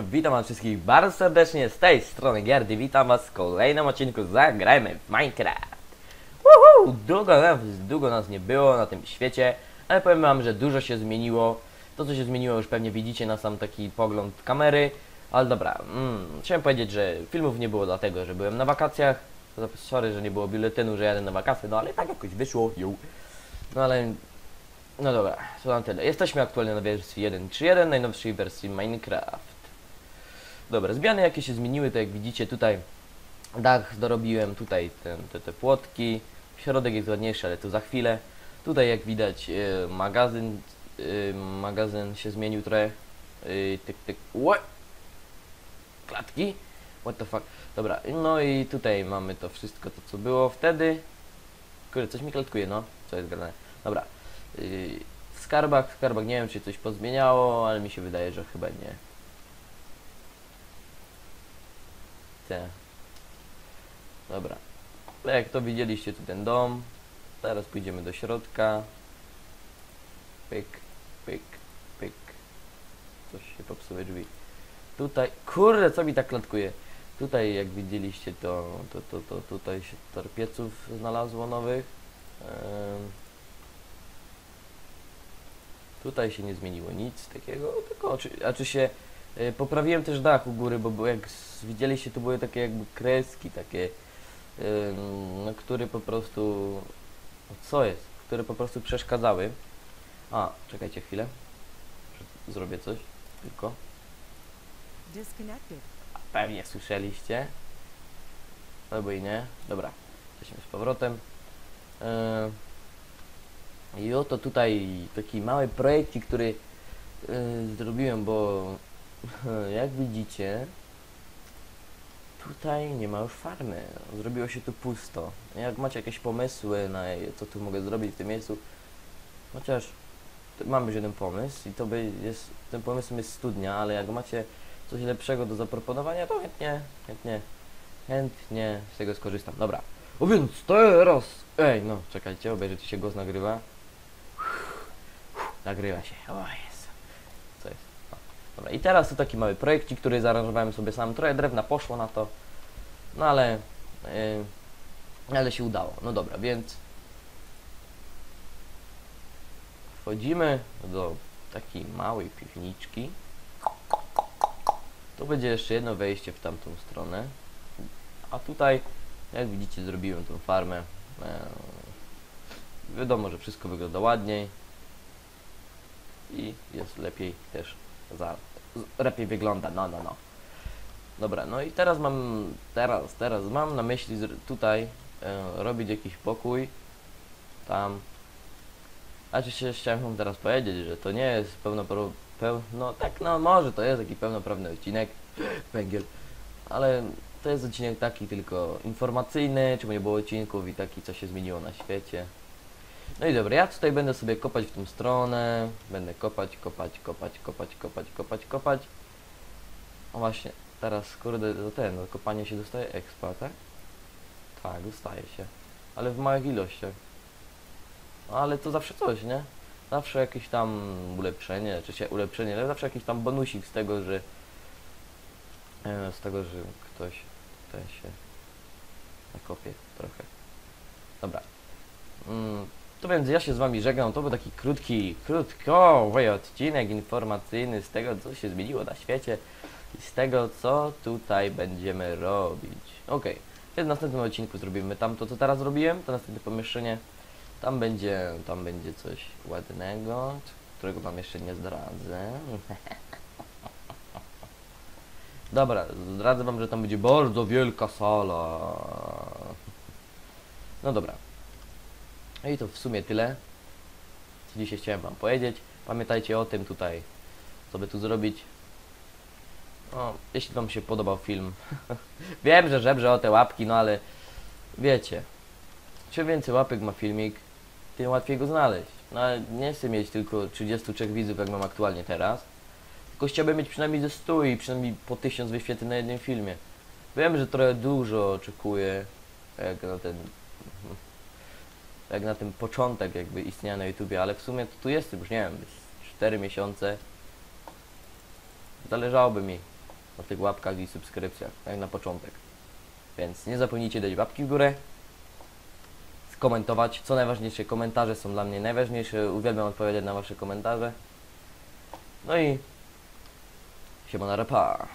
Witam was wszystkich bardzo serdecznie z tej strony Gierdy. Witam was w kolejnym odcinku Zagrajmy w Minecraft. Woohoo! Długo, nas- długo nas nie było na tym świecie, ale powiem wam, że dużo się zmieniło. To co się zmieniło już pewnie widzicie na sam taki pogląd kamery. Ale dobra, mm, chciałem powiedzieć, że filmów nie było dlatego, że byłem na wakacjach. Sorry, że nie było biuletynu, że jadę na wakacje, no ale tak jakoś wyszło. No ale no dobra, to na tyle. Jesteśmy aktualnie na wersji 1.3.1, najnowszej wersji Minecraft. Dobra, zmiany jakie się zmieniły, to jak widzicie tutaj dach dorobiłem, tutaj ten, te, te płotki, środek jest ładniejszy, ale to za chwilę. Tutaj jak widać e, magazyn, e, magazyn się zmienił trochę. E, tyk, tyk! Klatki? What the fuck? Dobra, no i tutaj mamy to wszystko, to co było wtedy. Kurde, coś mi klatkuje, no. Co jest grane? Dobra. Yy, w skarbach, w skarbach nie wiem czy coś pozmieniało, ale mi się wydaje, że chyba nie. Te. Dobra. Jak to widzieliście tu ten dom. Teraz pójdziemy do środka. Pyk, pyk, pyk. Coś się popsuły drzwi. Tutaj, kurde, co mi tak klatkuje? Tutaj jak widzieliście to, to, to, to tutaj się torpieców znalazło nowych. Tutaj się nie zmieniło nic takiego, tylko a czy się poprawiłem też dach u góry, bo jak widzieliście tu były takie jakby kreski takie, no, które po prostu, no, co jest, które po prostu przeszkadzały. A, czekajcie chwilę, zrobię coś, tylko, pewnie słyszeliście, albo i nie, dobra, jesteśmy z powrotem. E, I oto tutaj taki mały projekcik, który y, zrobiłem, bo jak widzicie, tutaj nie ma już farmy. Zrobiło się tu pusto. Jak macie jakieś pomysły na co tu mogę zrobić w tym miejscu, chociaż mam już jeden pomysł i to by jest, tym pomysłem jest studnia, ale jak macie coś lepszego do zaproponowania, to chętnie, chętnie, chętnie z tego skorzystam. Dobra. O więc teraz, ej, no czekajcie, obejrzyjcie się, głos nagrywa. Nagrywa się. O Jezu. Co jest? O. Dobra, i teraz to taki mały projekcik, który zaaranżowałem sobie sam. Trochę drewna poszło na to. No ale... Yy, ale się udało. No dobra, więc... Wchodzimy do takiej małej piwniczki. Tu będzie jeszcze jedno wejście w tamtą stronę. A tutaj, jak widzicie, zrobiłem tą farmę. Eee, wiadomo, że wszystko wygląda ładniej i jest lepiej też za, lepiej wygląda, no, no, no. Dobra, no i teraz mam, teraz, teraz mam na myśli tutaj e, robić jakiś pokój, tam. A czy się chciałem wam teraz powiedzieć, że to nie jest pełnopro, peł, no tak, no może to jest taki pełnoprawny odcinek, węgiel, ale to jest odcinek taki tylko informacyjny, czemu nie było odcinków i taki, co się zmieniło na świecie. No i dobra, ja tutaj będę sobie kopać w tą stronę, będę kopać, kopać, kopać, kopać, kopać, kopać, kopać. O właśnie, teraz kurde, to ten, no, kopanie się dostaje expa, tak? Tak, dostaje się, ale w małych ilościach. No, ale to zawsze coś, nie? Zawsze jakieś tam ulepszenie, czy się ulepszenie, ale zawsze jakiś tam bonusik z tego, że e, z tego, że ktoś tutaj się nakopie trochę. Dobra. Mm, to więc ja się z wami żegnam. To był taki krótki, krótkowy odcinek informacyjny z tego, co się zmieniło na świecie i z tego, co tutaj będziemy robić. Okej, więc w następnym odcinku zrobimy tamto, co teraz zrobiłem, to następne pomieszczenie. Tam będzie, tam będzie coś ładnego, którego wam jeszcze nie zdradzę. Dobra, zdradzę wam, że tam będzie bardzo wielka sala. No dobra. No i to w sumie tyle, co dzisiaj chciałem wam powiedzieć. Pamiętajcie o tym tutaj, co by tu zrobić. O, jeśli wam się podobał film. Wiem, że żebrze o te łapki, no ale wiecie. Czym więcej łapek ma filmik, tym łatwiej go znaleźć. No ale nie chcę mieć tylko 33 widzów, jak mam aktualnie teraz. Tylko chciałbym mieć przynajmniej ze 100 i przynajmniej po 1000 wyświetleń na jednym filmie. Wiem, że trochę dużo oczekuję, jak na ten jak na ten początek jakby istnienia na YouTubie, ale w sumie to tu jestem już, nie wiem, z 4 miesiące. Zależałoby mi o tych łapkach i subskrypcjach, jak na początek. Więc nie zapomnijcie dać łapki w górę, skomentować. Co najważniejsze, komentarze są dla mnie najważniejsze. Uwielbiam odpowiadać na wasze komentarze. No i siemona repa.